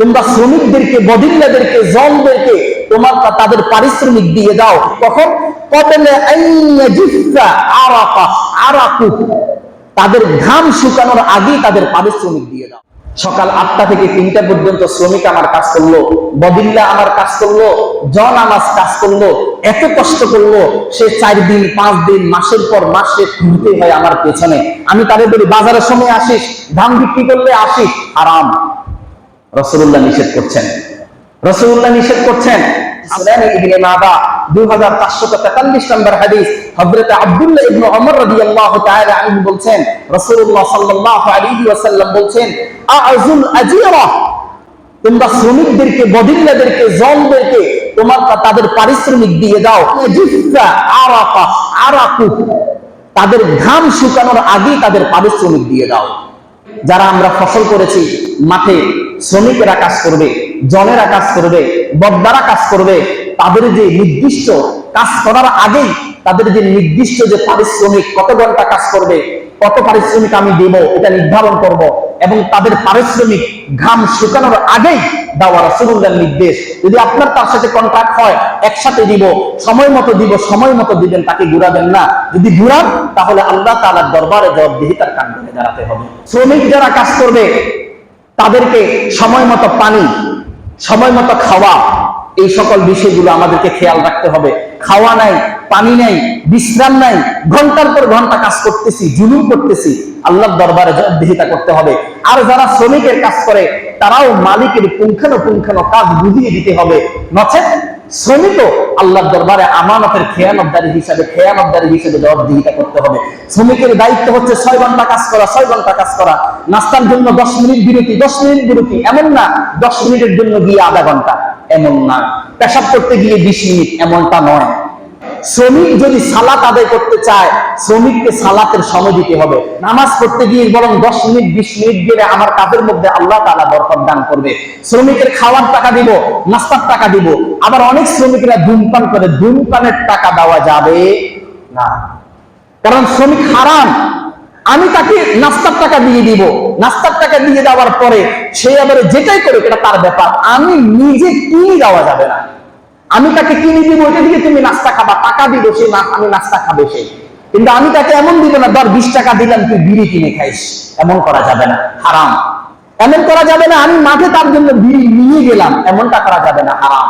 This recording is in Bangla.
তোমরা শ্রমিকদেরকে বদিল্লাদেরকে জলদেরকে তোমার তাদের পারিশ্রমিক দিয়ে দাও। তখন তাদের ঘাম শুকানোর আগেই তাদের পারিশ্রমিক দিয়ে দাও। সকাল আটটা থেকে তিনটা পর্যন্ত শ্রমিক আমার কাজ করল বদিল্লা আমার কাজ করল, জন আমার কাজ করল, এত কষ্ট করল, সে চার দিন, পাঁচ দিন, মাসের পর মাসে ঘুরতে হয় আমার পেছনে। আমি তাদের বলি বাজারের সময় আসিস, ধান বিক্রি করলে আসিস আরাম রসুল্লাহ নিষেধ করছেন। রসুল্লাহ নিষেধ করছেন। সুনান ইবনে মাদা 2443 নম্বর হাদিস, হযরত আব্দুল্লাহ ইবনে ওমর রাদিয়াল্লাহু তাআলা আনহু বলছেন, রাসূলুল্লাহ সাল্লাল্লাহু আলাইহি ওয়াসাল্লাম বলছেন আযুল আজিরা তোমরা শ্রমিকদেরকে বদিল্লাদেরকে জলদেরকে তোমার তাদের পারিশ্রমিক দিয়ে দাও। তাদের ঘাম শুকানোর আগে তাদের পারিশ্রমিক দিয়ে দাও। যারা আমরা ফসল করেছি, মাঠে শ্রমিকেরা কাজ করবে, জনেরা কাজ করবে, বদ্দারা কাজ করবে, তাদের যে নির্দিষ্ট কাজ করার আগেই তাদের যে নির্দিষ্ট যে পারিশ্রমিক, কত ঘণ্টা কাজ করবে, কত পারিশ্রমিক আমি দেব, এটা নির্ধারণ করব এবং তাদের পারিশ্রমিক ঘাম শুকানোর আগেই দেওয়া রাসূলুল্লাহর নির্দেশ। যদি আপনার তার সাথে কন্ট্রাক্ট হয়, একসাথে দিব, সময় মতো দিব, সময় মতো দিবেন, তাকে ঘুরাবেন না। যদি ঘুরান, তাহলে আল্লাহ তাআলার দরবারে জবাবদিহিতার কাণ্ডে দাঁড়াতে হবে। শ্রমিক যারা কাজ করবে তাদেরকে সময় মতো পানি, সময় মতো খাওয়া, এই সকল বিষয়গুলো আমাদেরকে খেয়াল রাখতে হবে। খাওয়া নাই, পানি নাই, বিশ্রাম নাই, ঘণ্টার পর ঘণ্টা কাজ করতেছি, জুলুম করতেছি, আল্লাহর দরবারে জবাবদিহিতা করতে হবে। আর যারা শ্রমিকের কাজ করে, তারাও মালিকের পুঙ্খানুপুঙ্খানো কাজ বুঝিয়ে দিতে হবে। নচেত শ্রমিকও আল্লাহর দরবারে আমানতের খেয়ানতদারি হিসাবে খেয়ানতদারি হিসাবে জবাবদিহিতা করতে হবে। শ্রমিকের দায়িত্ব হচ্ছে ছয় ঘণ্টা কাজ করা, ছয় ঘণ্টা কাজ করা। নাস্তার জন্য দশ মিনিট বিরতি, দশ মিনিট বিরতি, এমন না, দশ মিনিটের জন্য গিয়ে আধা ঘণ্টা, এমন না। পেশাব করতে গিয়ে বিশ মিনিট, এমনটা নয়। শ্রমিক যদি সালাত আদায় করতে চায়, শ্রমিককে সালাতের সময় দিতে হবে। নামাজ পড়তে গিয়ে বরং দশ মিনিট, বিশ মিনিট গেলে আমার কাজের মধ্যে আল্লাহ তালা বরকত দান করবে। শ্রমিকের খাওয়ার টাকা দিব, নাস্তার টাকা দিব, আবার অনেক শ্রমিকরা ধূমপান করে, ধূমপানের টাকা দেওয়া যাবে না। কারণ শ্রমিক হারাম। আমি তাকে নাস্তার টাকা দিয়ে দিব। নাস্তার টাকা দিয়ে দেওয়ার পরে সে আবার যেটাই করে এটা তার ব্যাপার। আমি নিজে কিনে দেওয়া যাবে না। আমি তাকে কিনে দিব ওইটা দিকে তুমি নাস্তা খাবা, টাকা দিব সে না, আমি নাস্তা খাবে সে। কিন্তু আমি তাকে এমন দিব না, ধর বিশ টাকা দিলাম, তুই বিড়ি কিনে খাইস। এমন করা যাবে না, হারাম। এমন করা যাবে না, আমি মাঠে তার জন্য বিড়ি নিয়ে গেলাম, এমনটা করা যাবে না, হারাম।